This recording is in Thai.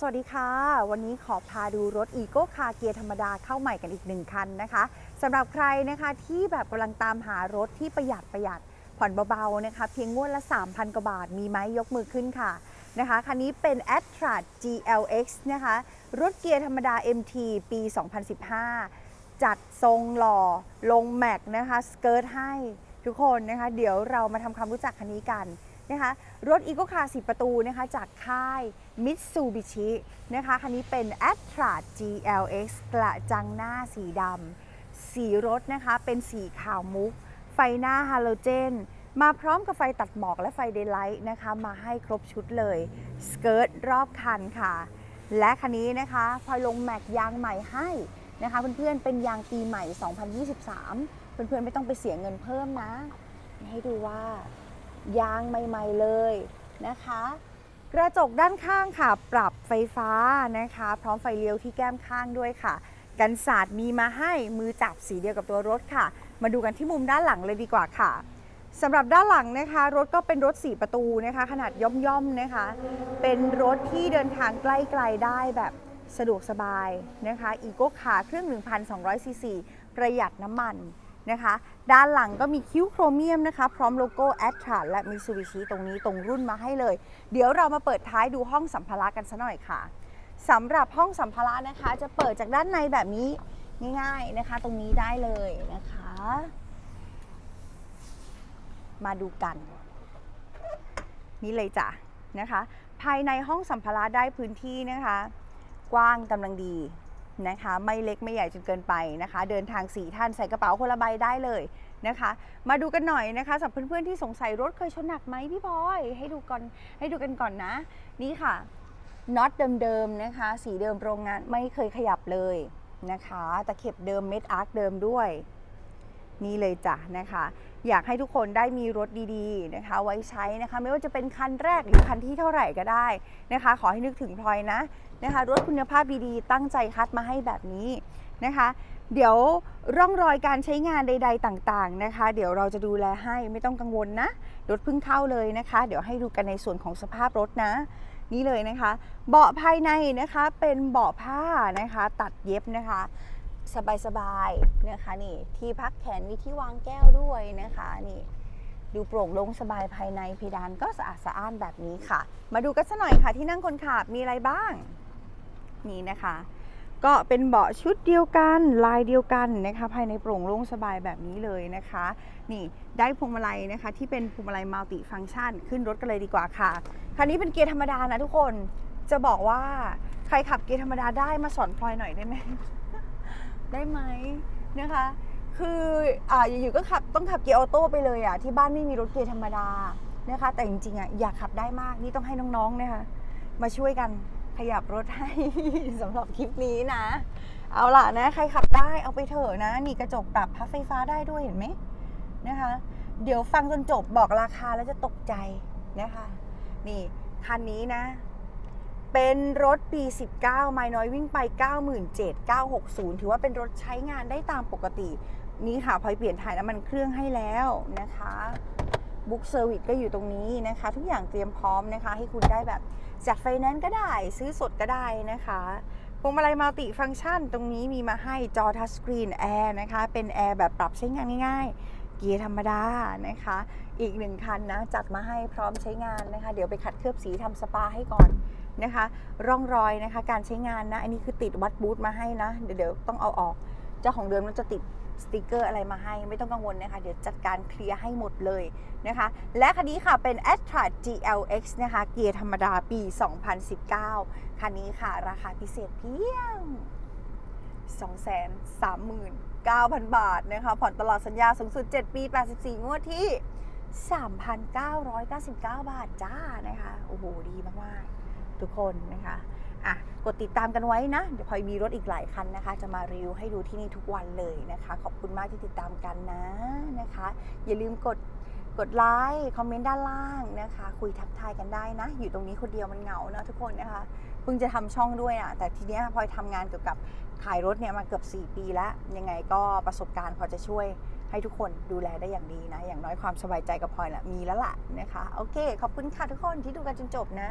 สวัสดีค่ะ วันนี้ขอพาดูรถ e โก้คาเกียร์ธรรมดาเข้าใหม่กันอีกหนึ่งคันนะคะสำหรับใครนะคะที่แบบกำลังตามหารถที่ประหยัดประหยัดผ่อนเบาๆนะคะ เพียงงวดละ 3,000 กว่าบาท มีไหมยกมือขึ้นค่ะนะคะคันนี้เป็น a t t r a GLX นะคะรถเกียร์ธรรมดา MT ปี 2015 จัดทรงหล่อลงแม็กนะคะสเกิร์ตให้ทุกคนนะคะ เดี๋ยวเรามาทำความรู้จักคันนี้กัน นะคะรถ e c o Car 10ประตูนะคะจากค่าย Mitsubishi นะคะคันนี้เป็น a t t r a GLX กระจังหน้าสีดำสีรถนะคะเป็นสีขาวมุก ไฟหน้าฮาโลเจน มาพร้อมกับไฟตัดหมอกและไฟเดย์ไลท์นะคะมาให้ครบชุดเลยสเกิร์ตรอบคันค่ะ และคันนี้นะคะพลอยลงแม็กยางใหม่ให้นะคะเพื่อนๆเป็นยางปีใหม่ 2023 เพื่อนๆไม่ต้องไปเสียเงินเพิ่มนะ ให้ดูว่า ยางใหม่ ๆเลยนะคะ กระจกด้านข้างค่ะ ปรับไฟฟ้านะคะ พร้อมไฟเลี้ยวที่แก้มข้างด้วยค่ะ กันศาสตร์มีมาให้มือจับสีเดียวกับตัวรถค่ะ มาดูกันที่มุมด้านหลังเลยดีกว่าค่ะสำหรับด้านหลังนะคะ รถก็เป็นรถ 4 ประตูนะคะ ขนาดย่อมๆนะคะ เป็นรถที่เดินทางใกล้ๆได้แบบสะดวกสบายนะคะอีโก้คาร์เครื่อง 1,200ซีซีประหยัดน้ำมัน นะคะ ด้านหลังก็มีคิ้วโครเมียมนะคะ พร้อมโลโก้ a t t r a และ Mitsubishi ตรงนี้ตรงรุ่นมาให้เลย เดี๋ยวเรามาเปิดท้ายดูห้องสัมภาระกันซะหน่อยค่ะสำหรับห้องสัมภาระนะคะ จะเปิดจากด้านในแบบนี้ง่ายๆนะคะ ตรงนี้ได้เลยนะคะ มาดูกัน นี่เลยจ้ะนะคะ ภายในห้องสัมภาระได้พื้นที่นะคะ กว้างกำลังดี นะคะ ไม่เล็กไม่ใหญ่จนเกินไปนะคะ เดินทางสี่ท่านใส่กระเป๋าคนละใบได้เลยนะคะ มาดูกันหน่อยนะคะสำหรับเพื่อนๆที่สงสัยรถเคยชนหนักไหมพี่พลอย ให้ดูก่อนให้ดูกันก่อนนะ นี่ค่ะน็อตเดิมๆนะคะ สีเดิมโรงงานไม่เคยขยับเลยนะคะตะเข็บเดิมเม็ดอาร์คเดิมด้วย นี่เลยจ้ะนะคะ อยากให้ทุกคนได้มีรถดีๆนะคะ ไว้ใช้นะคะ ไม่ว่าจะเป็นคันแรกหรือคันที่เท่าไหร่ก็ได้นะคะ ขอให้นึกถึงพลอยนะนะคะ รถคุณภาพดีๆ ตั้งใจคัดมาให้แบบนี้นะคะ เดี๋ยวร่องรอยการใช้งานใด ๆต่างๆนะคะ เดี๋ยวเราจะดูแลให้ไม่ต้องกังวลนะรถเพิ่งเข้าเลยนะคะ เดี๋ยวให้ดูกันในส่วนของสภาพรถนะนี่เลยนะคะ เบาะภายในนะคะเป็นเบาะผ้านะคะ ตัดเย็บนะคะ สบายๆนะคะนี่ที่พักแขนมีที่วางแก้วด้วยนะคะนี่ดูโปร่งโล่งสบายภายในเพดานก็สะอาดสะอ้านแบบนี้ค่ะ มาดูกันสักหน่อยค่ะที่นั่งคนขับมีอะไรบ้าง นี่นะคะ ก็เป็นเบาะชุดเดียวกันลายเดียวกันนะคะ ภายในโปร่งโล่งสบายแบบนี้เลยนะคะ นี่ได้พวงมาลัยนะคะ ที่เป็นพวงมาลัยมัลติฟังก์ชันขึ้นรถกันเลยดีกว่าค่ะคันนี้เป็นเกียร์ธรรมดานะทุกคนจะบอกว่าใครขับเกียร์ธรรมดาได้มาสอนพลอยหน่อยได้ไหม ได้ไหมนะคะ คืออ่าอยู่ๆก็ขับต้องขับเกียร์ออโต้ไปเลยอะที่บ้านไม่มีรถเกียร์ธรรมดานะคะ แต่จริงๆอะอยากขับได้มากนี่ต้องให้น้องๆนะคะมาช่วยกันขยับรถให้สำหรับคลิปนี้นะ เอาล่ะนะใครขับได้เอาไปเถอะนะ นี่กระจกปรับพับไฟฟ้าได้ด้วยเห็นไหมนะคะ เดี๋ยวฟังจนจบบอกราคาแล้วจะตกใจนะคะ นี่คันนี้นะ เป็นรถปี 19 ไมล์น้อยวิ่งไป 97,960 ถือว่าเป็นรถใช้งานได้ตามปกติ นี่ค่ะพลอยเปลี่ยนถ่ายน้ำมันเครื่องให้แล้วนะคะบุ๊กเซอร์วิสก็อยู่ตรงนี้นะคะ ทุกอย่างเตรียมพร้อมนะคะ ให้คุณได้แบบจัดไฟแนนซ์ก็ได้ ซื้อสดก็ได้นะคะพวงมาลัยมัลติฟังก์ชัน ตรงนี้มีมาให้จอทัชสกรีนแอร์นะคะ เป็นแอร์แบบปรับใช้งานง่ายๆ เกียร์ธรรมดานะคะ อีกหนึ่งคันนะ จัดมาให้พร้อมใช้งานนะคะ เดี๋ยวไปขัดเคลือบสีทำสปาให้ก่อน นะคะ ร่องรอยนะคะ การใช้งานนะ อันนี้คือติดวัดบูธมาให้นะ เดี๋ยวต้องเอาออก เจ้าของเดิมมันจะติดสติกเกอร์อะไรมาให้ ไม่ต้องกังวลนะคะ เดี๋ยวจัดการเคลียร์ให้หมดเลยนะคะ และคันนี้ค่ะเป็น a t t r a GLX นะคะ เกียร์ธรรมดาปี 2019 คันนี้ค่ะ ราคาพิเศษเพียง 239,000 บาทนะคะ ผ่อนตลอดสัญญาสูงสุด 7 ปี 84 งวดที่ 3,999 บาทจ้านะคะ โอ้โห ดีมาก ๆ ทุกคนนะคะอะกดติดตามกันไว้นะ เดี๋ยวพลอยมีรถอีกหลายคันนะคะ จะมารีวิวให้ดูที่นี่ทุกวันเลยนะคะ ขอบคุณมากที่ติดตามกันนะนะคะ อย่าลืมกดกดไลค์คอมเมนต์ด้านล่างนะคะ คุยทักทายกันได้นะ อยู่ตรงนี้คนเดียวมันเหงาเนอะทุกคนนะคะเพิ่งจะทำช่องด้วยอะแต่ทีเนี้ยพลอยทำงานเกี่ยวกับขายรถเนี่ยมาเกือบ 4 ปีแล้ว ยังไงก็ประสบการณ์พอจะช่วยให้ทุกคนดูแลได้อย่างดีนะ อย่างน้อยความสบายใจกับพลอยแหละมีแล้วล่ะนะคะ โอเค ขอบคุณค่ะทุกคนที่ดูกันจนจบนะ